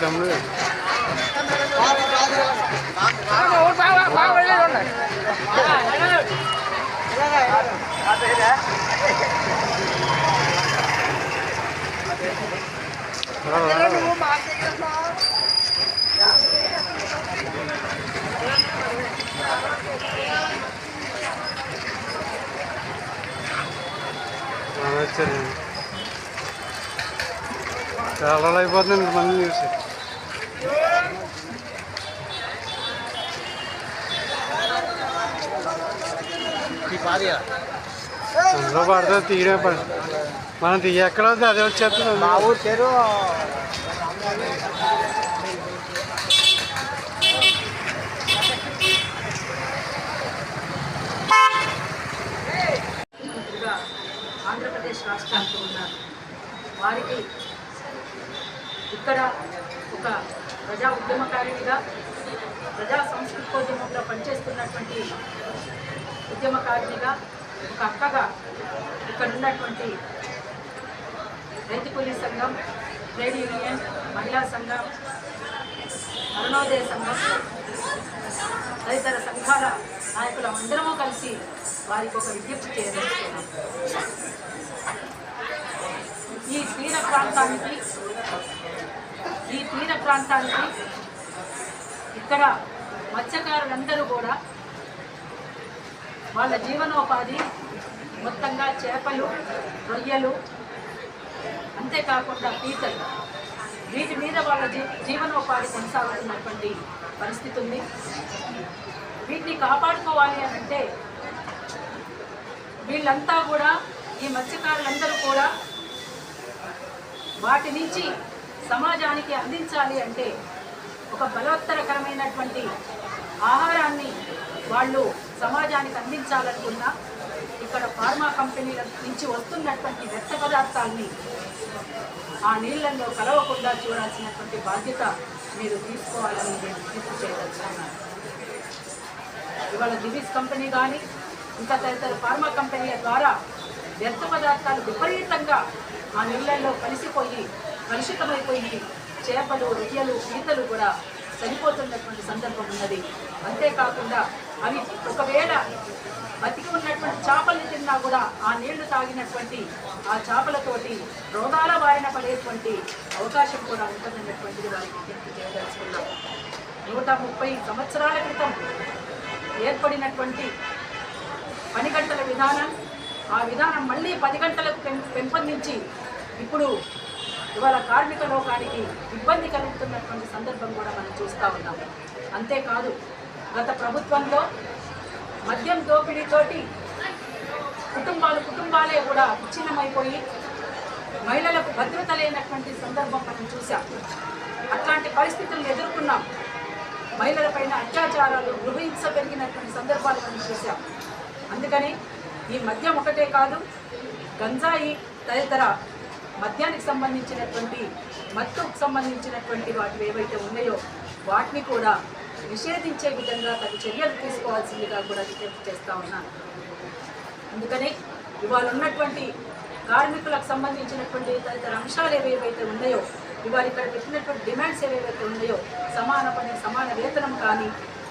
తమ్ముడు వచ్చారు చాలా రోజులు అయిపోతుంది మంది చూసి అందులో పడుతుంది తీయడం పడి. మనం ఎక్కడ వద్దు అదే వచ్చేస్తుంది మా ఊరు పేరు ఆంధ్రప్రదేశ్ రాష్ట్రానికి ఉన్నారు వారికి ఇక్కడ ఒక ప్రజా ఉద్యమకారిణిగా ప్రజా సంస్కృతికోద్యమంలో పనిచేస్తున్నటువంటి ఉద్యమకారిణిగా ఒక అక్కగా ఇక్కడ ఉన్నటువంటి రైతు కూలీ సంఘం ట్రేడ్ యూనియన్ మహిళా సంఘం అరుణోదయ సంఘం తదితర సంఘాల నాయకులు అందరము కలిసి వారికి ఒక విజ్ఞప్తి చేయదలుచుకున్నాం. ఈ తీర ప్రాంతానికి ఈ తీర ప్రాంతానికి ఇక్కడ మత్స్యకారులందరూ కూడా వాళ్ళ జీవనోపాధి మొత్తంగా చేపలు రొయ్యలు అంతేకాకుండా పీతలు. వీటి మీద వాళ్ళ జీ జీవనోపాధి కొనసాగుతున్నటువంటి పరిస్థితి ఉంది. వీటిని కాపాడుకోవాలి అని అంటే వీళ్ళంతా కూడా ఈ మత్స్యకారులందరూ కూడా వాటి నుంచి సమాజానికి అందించాలి అంటే ఒక బలోత్తరకరమైనటువంటి ఆహారాన్ని వాళ్ళు సమాజానికి అందించాలనుకున్నా ఇక్కడ ఫార్మా కంపెనీల నుంచి వస్తున్నటువంటి వ్యర్థ పదార్థాలని ఆ నీళ్ళల్లో కలవకుండా చూడాల్సినటువంటి బాధ్యత మీరు తీసుకోవాలని నేను విజ్ఞప్తి చేయదలుచుకున్నాను. ఇవాళ దివీస్ కంపెనీ కానీ ఇంకా తదితర ఫార్మా కంపెనీల ద్వారా వ్యర్థ పదార్థాలు విపరీతంగా ఆ నీళ్ళల్లో కలిసిపోయి కలుషితమైపోయి చేపలు రొయ్యలు పీతలు కూడా చనిపోతున్నటువంటి సందర్భం ఉన్నది. అంతేకాకుండా అవి ఒకవేళ బతికి ఉన్నటువంటి చేపల్ని తిన్నా కూడా ఆ నీళ్ళు తాగినటువంటి ఆ చేపలతోటి రోగాల బారిన పడేటువంటి అవకాశం కూడా ఉంటుందన్నటువంటిది వారికి విజ్ఞప్తి చేయదలుచుకున్నాం. నూట ముప్పై సంవత్సరాల క్రితం ఏర్పడినటువంటి పని గంటల విధానం ఆ విధానం మళ్ళీ పది గంటలకు పెం పెంపొందించి ఇప్పుడు ఇవాళ కార్మిక లోకానికి ఇబ్బంది కలుగుతున్నటువంటి సందర్భం కూడా మనం చూస్తూ ఉన్నాం. అంతేకాదు గత ప్రభుత్వంలో మద్యం దోపిడీతోటి కుటుంబాలు కుటుంబాలే కూడా విచ్ఛిన్నమైపోయి మహిళలకు భద్రత లేనటువంటి సందర్భం మనం చూసాం అట్లాంటి పరిస్థితులను ఎదుర్కొన్నాం. మహిళలపైన అత్యాచారాలు గృహహింస పెరిగినటువంటి సందర్భాలు మనం చూసాం అందుకని ఈ మద్యం ఒకటే కాదు గంజాయి తదితర మద్యానికి సంబంధించినటువంటి మత్తుకు సంబంధించినటువంటి వాటివి ఏవైతే ఉన్నాయో వాటిని కూడా నిషేధించే విధంగా తగు చర్యలు తీసుకోవాల్సిందిగా కూడా విజ్ఞప్తి చేస్తా ఉన్నాను. అందుకని ఇవాళ ఉన్నటువంటి కార్మికులకు సంబంధించినటువంటి తదితర అంశాలు ఏవేవైతే ఉన్నాయో ఇవాళ ఇక్కడ పెట్టినటువంటి డిమాండ్స్ ఏవేవైతే ఉన్నాయో సమాన పని సమాన వేతనం కానీ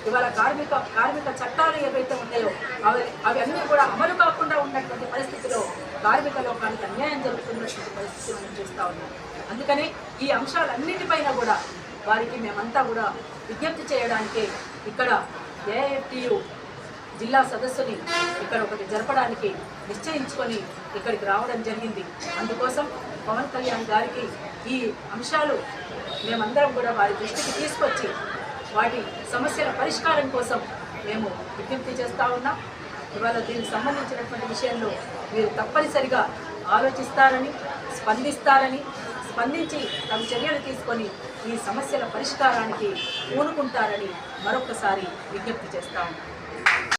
ఇవాళ కార్మిక కార్మిక చట్టాలు ఏవైతే ఉన్నాయో అవి అవి అన్నీ కూడా అమలు కాకుండా ఉన్నటువంటి పరిస్థితిలో కార్మిక లోకానికి అన్యాయం జరుగుతున్నటువంటి పరిస్థితి మనం చూస్తూ ఉన్నాం. అందుకని ఈ అంశాలన్నిటిపైన కూడా వారికి మేమంతా కూడా విజ్ఞప్తి చేయడానికి ఇక్కడ ఏఎఫ్టియు జిల్లా సదస్సుని ఇక్కడ ఒకటి జరపడానికి నిశ్చయించుకొని ఇక్కడికి రావడం జరిగింది. అందుకోసం పవన్ కళ్యాణ్ గారికి ఈ అంశాలు మేమందరం కూడా వారి దృష్టికి తీసుకొచ్చి వాటి సమస్యల పరిష్కారం కోసం మేము విజ్ఞప్తి చేస్తూ ఉన్నాం. ఇవాళ దీనికి సంబంధించినటువంటి విషయంలో మీరు తప్పనిసరిగా ఆలోచిస్తారని స్పందిస్తారని స్పందించి తమ చర్యలు తీసుకొని ఈ సమస్యల పరిష్కారానికి పూనుకుంటారని మరొకసారి విజ్ఞప్తి చేస్తా